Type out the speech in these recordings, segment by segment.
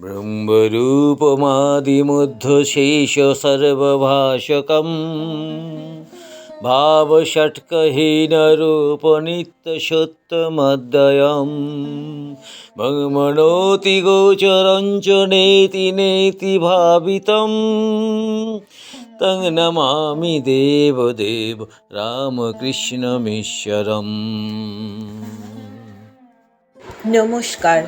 ब्रह्मरूपमादिमुद्धशेष सर्वभाषकम् भावषट्कहीनरूपनित्यसत्यमद्वयम् भगमनोति गोचरञ्च नेति नेति भावितम् तं नमामि देवदेव রামকৃষ্ণমীশ্বরম নমস্কার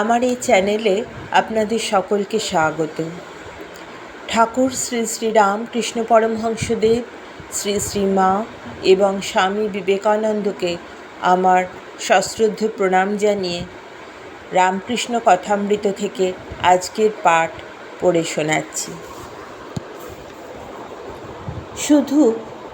আমার এই চ্যানেলে আপনাদের সকলকে স্বাগত। ঠাকুর শ্রী শ্রী রামকৃষ্ণ পরমহংসদেব, শ্রী শ্রী মা এবং স্বামী বিবেকানন্দকে আমার সশ্রদ্ধ প্রণাম জানিয়ে রামকৃষ্ণ কথামৃত থেকে আজকের পাঠ পড়ে শোনাচ্ছি। শুধু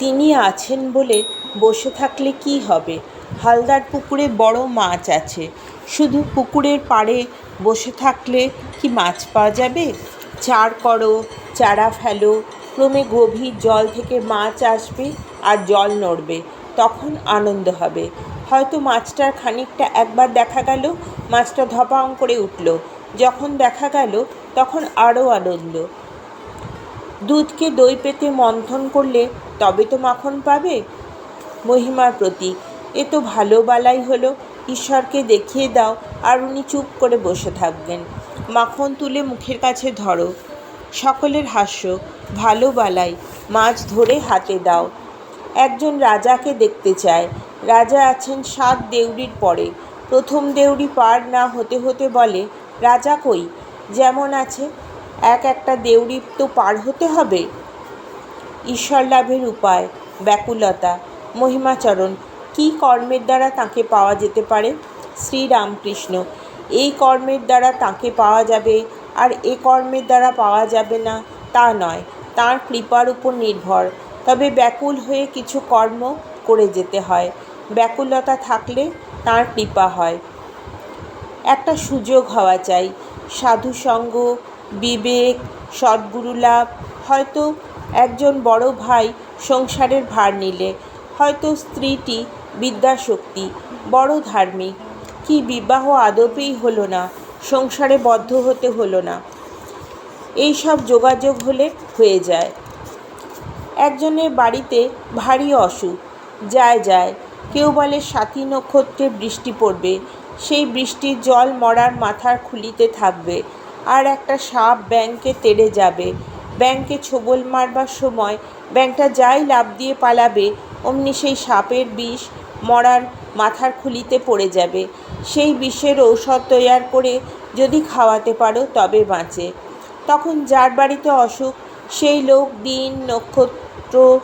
তিনি আছেন বলে বসে থাকলে কি হবে? হালদার পুকুরে বড় মাছ আছে। শুধু পুকুরের পাড়ে বসে থাকলে কি মাছ পাওয়া যাবে? চার করো, চারা ফেলো, ক্রমে গভীর জল থেকে মাছ আসবে আর জল নড়বে, তখন আনন্দ হবে। হয়তো মাছটার খানিকটা একবার দেখা গেল, মাছটা ধপাং করে উঠল। যখন দেখা গেল, তখন আরও আনন্দ। দুধকে দই পেতে মন্থন করলে তবে তো মাখন পাবে? মহিমার প্রতীক। এ তো ভালো বালাই হলো, ঈশ্বরকে দেখিয়ে দাও, আর উনি চুপ করে বসে থাকবেন। মাখন তুলে মুখের কাছে ধরো। সকলের হাস্য, ভালো বালাই, মাছ ধরে হাতে দাও। একজন রাজাকে দেখতে চায়। রাজা আছেন সাত দেউড়ির পরে। প্রথম দেউড়ি পার না হতে হতে বলে, রাজা কই? যেমন আছে, এক একটা দেউড়ি তো পার হতে হবে? ঈশ্বর লাভের উপায়, ব্যাকুলতা। মহিমাচরণ। কী কর্মের দ্বারা তাকে পাওয়া যেতে পারে? শ্রীরামকৃষ্ণ এই কর্মের দ্বারা তাকে পাওয়া যাবে আর এ কর্মের দ্বারা পাওয়া যাবে না তা নয়, তার কৃপার উপর নির্ভর। তবে ব্যাকুল হয়ে কিছু কর্ম করে যেতে হয়। ব্যাকুলতা থাকলে তার কৃপা হয়। একটা সুযোগ হওয়া চাই। সাধুসঙ্গ বিবেক, সদ্গুরু লাভ, হয়তো একজন বড় ভাই সংসারের ভার নিলে। হয়তো স্ত্রীটি বিদ্যাশক্তি, বড় ধার্মিক। কি বিবাহ আদপেই হলো না, সংসারে বদ্ধ হতে হলো না। এই সব যোগাযোগ হলে হয়ে যায়। একজনের বাড়িতে ভারী অসুখ, যায় যায়, কেউ বলে সাথী নক্ষত্রে বৃষ্টি পড়বে, সেই বৃষ্টির জল মরার মাথার খুলিতে থাকবে, আর একটা সাপ ব্যাংকে তেড়ে যাবে। ব্যাংকে ছোবল মারবার সময় ব্যাংকটা যাই লাভ দিয়ে পালাবে অমনি সেই সাপের বিষ মরার মাথার খুলিতে পড়ে যাবে। সেই বিষের ঔষধ তৈয়ার করে যদি খাওয়াতে পারো তবে বাঁচে। তখন যার বাড়িতে অসুখ, সেই লোক দিন, নক্ষত্র,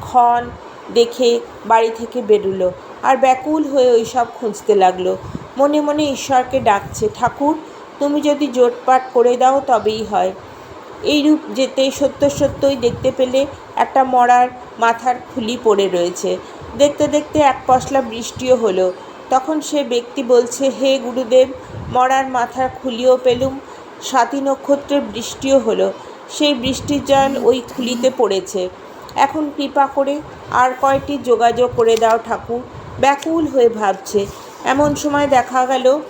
ক্ষণ দেখে বাড়ি থেকে বেরুলো আর ব্যাকুল হয়ে ওই সব খুঁজতে লাগল। মনে মনে ঈশ্বরকে ডাকছে, ঠাকুর, তুমি যদি জোটপাট করে দাও তবেই হয়। এইরূপ যেতে সত্য সত্যই দেখতে পেলে একটা মরার মাথার খুলি পড়ে রয়েছে। দেখতে দেখতে এক পশলা বৃষ্টিও হলো। তখন সে ব্যক্তি বলছে, হে গুরুদেব, মরার মাথার খুলিও পেলুম, স্বাতি নক্ষত্রের বৃষ্টিও হলো। সেই বৃষ্টির জল ওই খুলিতে পড়েছে। এখন কৃপা করে আর কয়টি যোগাযোগ করে দাও ঠাকুর। ব্যাকুল হয়ে ভাবছে। এমন সময় দেখা গেল,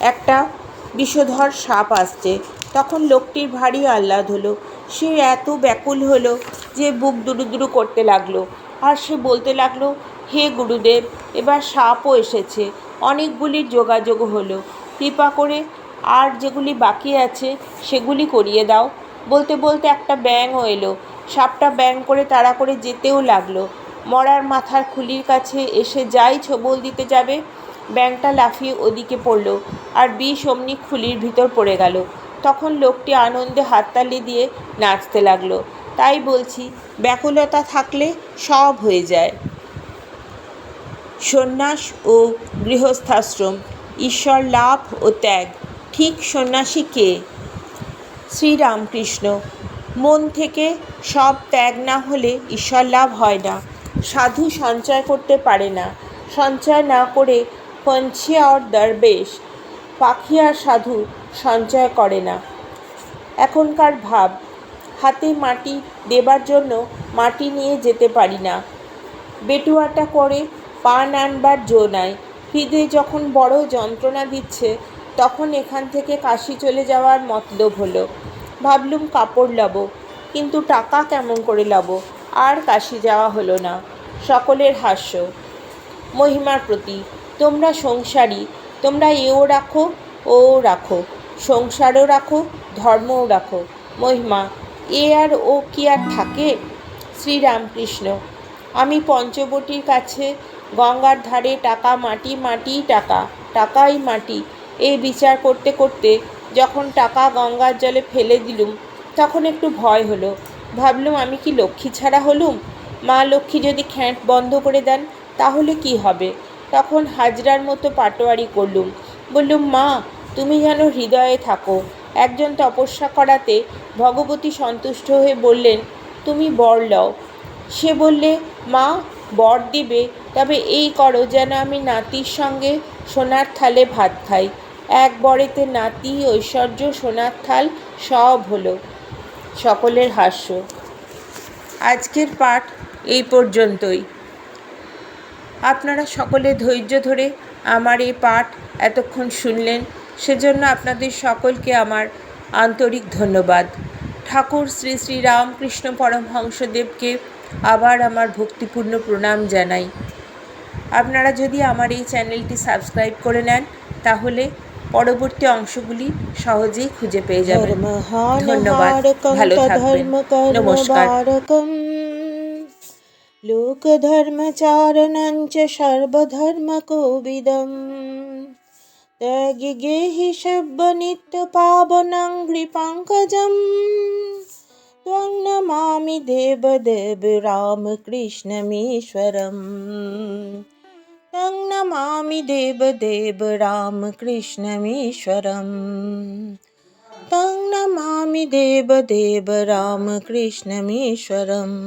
একটা বিষধর সাপ আসছে। তখন লোকটির ভারী আহ্লাদ হলো। সে এত ব্যাকুল হলো যে বুক দুরু দুরু করতে লাগল। আর সে বলতে লাগল, হে গুরুদেব, এবার সাপও এসেছে। অনেকগুলির যোগাযোগ হলো। কৃপা করে আর যেগুলি বাকি আছে, সেগুলি করিয়ে দাও। বলতে বলতে একটা ব্যাঙও এলো। সাপটা ব্যাং করে তাড়া করে যেতেও লাগল। মরার মাথার খুলির কাছে এসে যাই ছবল দিতে যাবে ব্যাংটা লাফিয়ে ওদিকে পড়ল আর বিষ অমনি খুলির ভিতর পড়ে গেল। তখন লোকটি আনন্দে হাততালি দিয়ে নাচতে লাগল। তাই বলছি, ব্যাকুলতা থাকলে সব হয়ে যায়। সন্ন্যাস ও গৃহস্থাশ্রম, ঈশ্বর লাভ ও ত্যাগ। ঠিক সন্ন্যাসী কে? শ্রীরামকৃষ্ণ। মন থেকে সব ত্যাগ না হলে ঈশ্বর লাভ হয় না। সাধু সঞ্চয় করতে পারে না। সঞ্চয় না করে পঞ্ছিয়া দরবেশ পাখি আর সাধু সঞ্চয় করে না। এখনকার ভাব, হাতে মাটি দেবার জন্য মাটি নিয়ে যেতে পারি না। বেটুয়াটা করে পান আনবার জো নাই। হৃদয়ে যখন বড় যন্ত্রণা দিচ্ছে, তখন এখান থেকে কাশি চলে যাওয়ার মতলব হলো। ভাবলুম কাপড় লব, কিন্তু টাকা কেমন করে লব? আর কাশি যাওয়া হলো না। সকলের হাস্য। মহিমার প্রতি, তোমরা সংসারী তোমরা এও রাখো ও রাখো, সংসারও রাখো, ধর্মও রাখো। মহিমা, এ আর ও কি আর থাকে? শ্রীরামকৃষ্ণ, আমি পঞ্চবটির কাছে গঙ্গার ধারে টাকা, মাটি মাটি, টাকা, টাকাই মাটি। এই বিচার করতে করতে যখন টাকা গঙ্গার জলে ফেলে দিলুম, তখন একটু ভয় হলো। ভাবলুম, আমি কি লক্ষ্মী ছাড়া হলুম? মা লক্ষ্মী যদি খ্যাঁট বন্ধ করে দেন, তাহলে কি হবে? তখন হাজরার মতো পাটোয়ারি করলুম। বললুম, মা, তুমি যেন হৃদয়ে থাকো। একজন তপস্যা করাতে ভগবতী সন্তুষ্ট হয়ে বললেন, তুমি বর লও। সে বললে, মা, বর দিবে, তবে এই করো যেন আমি নাতির সঙ্গে সোনার থালে ভাত খাই। এক বরেতে নাতি, ঐশ্বর্য, সোনার থাল সব হলো। সকলের হাস্য। আজকের পাঠ এই পর্যন্তই। আপনারা সকলে ধৈর্য ধরে আমার এই পাঠ এতক্ষণ শুনলেন। সেজন্য আপনাদের সকলকে আমার আন্তরিক ধন্যবাদ। ঠাকুর শ্রী শ্রী রামকৃষ্ণ পরমহংসদেবকে আবার আমার ভক্তিপূর্ণ প্রণাম জানাই। আপনারা যদি আমার এই চ্যানেলটি সাবস্ক্রাইব করে নেন তাহলে পরবর্তী অংশগুলি সহজেই খুঁজে পেয়ে যাবেন। ধন্যবাদ। ভালো থাকবেন। নমস্কার। धर्महारकं लोकधर्मचारणं च सर्वधर्मकोविदं त्यागिगेहि शब्दनित्यपावनं गृपङ्कजं त्वं नमामि देवदेव रामकृष्णमीश्वरम् तं नमामि देवदेव रामकृष्णमीश्वरम् तं नमामि देवदेव रामकृष्णमीश्वरम्